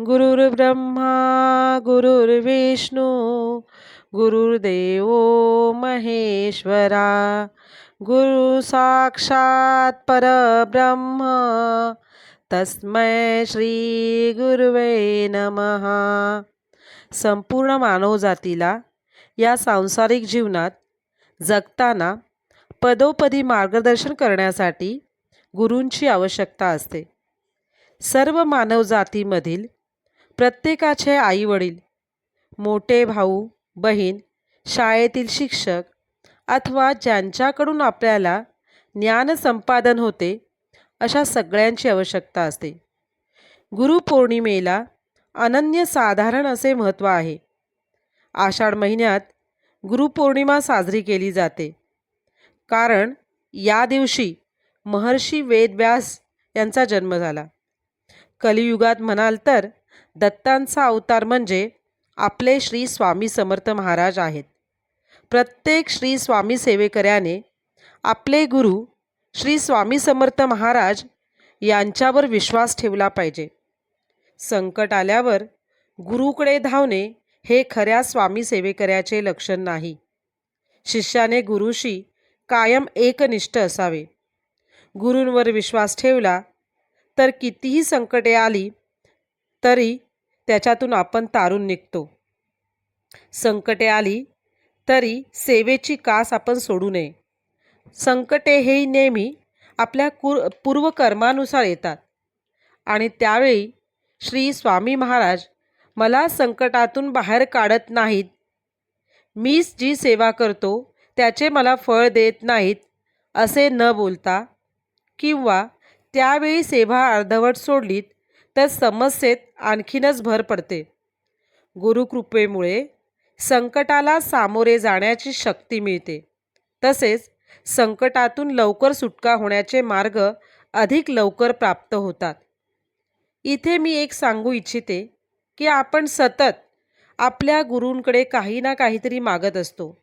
गुरुर्ब्रह्मा गुरुर्विष्णू गुरुर्देव महेश्वरा गुरु साक्षात परब्रह्म तस्मै श्री गुरुवे नमहा संपूर्ण मानवजातीला या सांसारिक जीवनात जगताना पदोपदी मार्गदर्शन करण्यासाठी गुरूंची आवश्यकता असते. सर्व मानवजातीमधील प्रत्येकाचे आईवडील मोठे भाऊ बहीण शाळेतील शिक्षक अथवा ज्यांच्याकडून आपल्याला ज्ञान संपादन होते अशा सगळ्यांची आवश्यकता असते. गुरुपौर्णिमेला अनन्यसाधारण असे महत्त्व आहे. आषाढ महिन्यात गुरुपौर्णिमा साजरी केली जाते. कारण या दिवशी महर्षी वेदव्यास यांचा जन्म झाला. कलियुगात म्हणाल तर दत्तांचा अवतार म्हणजे आपले श्री स्वामी समर्थ महाराज आहेत. प्रत्येक श्री स्वामी सेवेकऱ्याने आपले गुरु श्री स्वामी समर्थ महाराज यांच्यावर विश्वास ठेवला पाहिजे. संकट आल्यावर गुरुकडे धावणे हे खऱ्या स्वामी सेवेकऱ्याचे लक्षण नाही. शिष्याने गुरुशी कायम एकनिष्ठ असावे. गुरूंवर विश्वास ठेवला तर कितीही संकटे आली तरी त्याच्यातून आपण तारून निघतो. संकटे आली तरी सेवेची कास आपण सोडू नये. संकटे हे नेहमी आपल्या कुर पूर्वकर्मानुसार येतात. आणि त्यावेळी श्री स्वामी महाराज मला संकटातून बाहेर काढत नाहीत. मीच जी सेवा करतो त्याचे मला फळ देत नाहीत असे न बोलता किंवा त्यावेळी सेवा अर्धवट सोडलीत तर समस्येत आणखीनच भर पडते. गुरुकृपेमुळे संकटाला सामोरे जाण्याची शक्ती मिळते. तसेच संकटातून लवकर सुटका होण्याचे मार्ग अधिक लवकर प्राप्त होतात. इथे मी एक सांगू इच्छिते की आपण सतत आपल्या गुरूंकडे काही ना काहीतरी मागत असतो.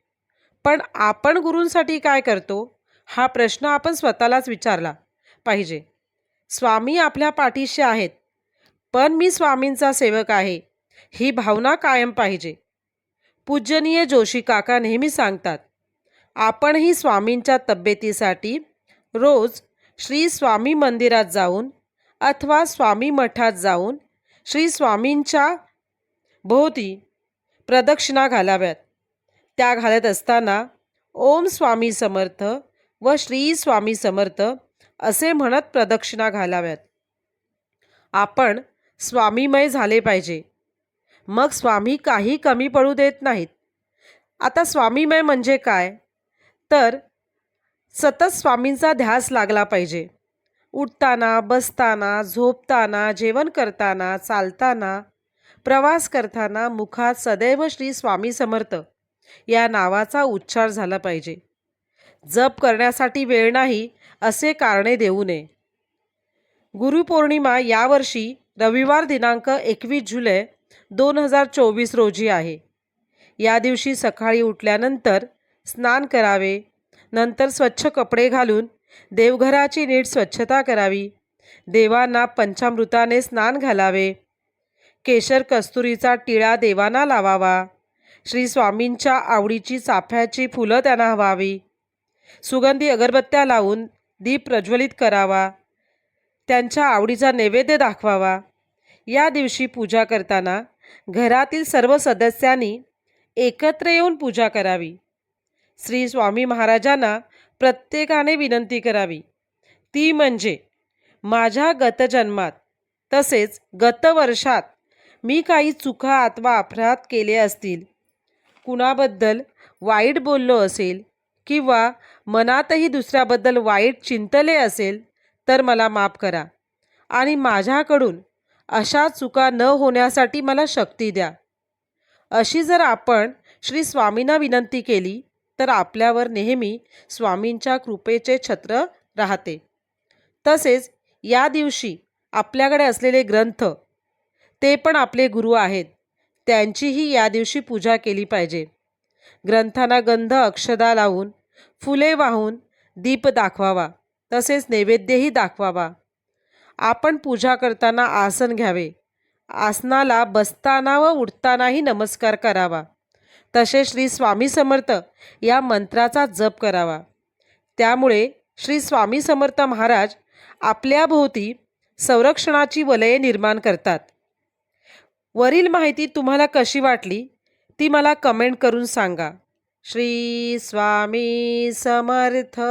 पण आपण गुरूंसाठी काय करतो? हा प्रश्न आपण स्वतःलाच विचारला पाहिजे. स्वामी आपल्या पाठीशी आहेत. पण मी स्वामींचा सेवक आहे. ही भावना कायम पाहिजे. पूजनीय जोशी काका नेहमी सांगतात आपणही स्वामींच्या तब्येतीसाठी रोज श्री स्वामी मंदिरात जाऊन अथवा स्वामी मठात जाऊन श्री स्वामींच्या भोवती प्रदक्षिणा घालाव्यात. त्या घालत असताना ओम स्वामी समर्थ व श्री स्वामी समर्थ असे म्हणत प्रदक्षिणा घालाव्यात. आपण स्वामीमय झाले पाहिजे. मग स्वामी काही कमी पडू देत नाहीत. आता स्वामीमय म्हणजे काय? तर सतत स्वामींचा ध्यास लागला पाहिजे. उठताना बसताना झोपताना जेवण करताना चालताना प्रवास करताना मुखात सदैव श्री स्वामी समर्थ या नावाचा उच्चार झाला पाहिजे. जप करण्यासाठी वेळ नाही असे कारणे देऊ नये. गुरुपौर्णिमा यावर्षी रविवार दिनांक एकवीस जुलै दोन हजार चोवीस रोजी आहे. या दिवशी सकाळी उठल्यानंतर स्नान करावे नंतर स्वच्छ कपडे घालून देवघराची नीट स्वच्छता करावी देवांना पंचामृताने स्नान घालावे केशर कस्तुरीचा टिळा देवांना लावावा श्री स्वामींच्या आवडीची चाफ्याची फुलं त्यांना हवावी सुगंधी अगरबत्त्या लावून दीप प्रज्वलित करावा त्यांच्या आवडीचा नैवेद्य दाखवावा. या दिवशी पूजा करताना घरातील सर्व सदस्यांनी एकत्र येऊन पूजा करावी. श्री स्वामी महाराजांना प्रत्येकाने विनंती करावी. ती म्हणजे माझ्या गतजन्मात तसेच गतवर्षात मी काही चुका अथवा अपराध केले असतील. कुणाबद्दल वाईट बोललो असेल किंवा मनातही दुसऱ्याबद्दल वाईट चिंतले असेल तर मला माफ करा. आणि माझ्याकडून अशा चुका न होण्यासाठी मला शक्ती द्या. अशी जर आपण श्री स्वामींना विनंती केली तर आपल्यावर नेहमी स्वामींच्या कृपेचे छत्र राहते. तसेच या दिवशी आपल्याकडे असलेले ग्रंथ ते पण आपले गुरु आहेत. त्यांचीही या दिवशी पूजा केली पाहिजे. ग्रंथांना गंध अक्षदा लावून फुले वाहून दीप दाखवावा. तसेच नैवेद्यही दाखवावा. आपण पूजा करताना आसन घ्यावे. आसनाला बसताना व उठतानाही नमस्कार करावा. तसे श्री स्वामी समर्थ या मंत्राचा जप करावा. त्यामुळे श्री स्वामी समर्थ महाराज आपल्याभोवती संरक्षणाची वलये निर्माण करतात. वरील माहिती तुम्हाला कशी वाटली ती मला कमेंट करून सांगा. श्री स्वामी समर्थ!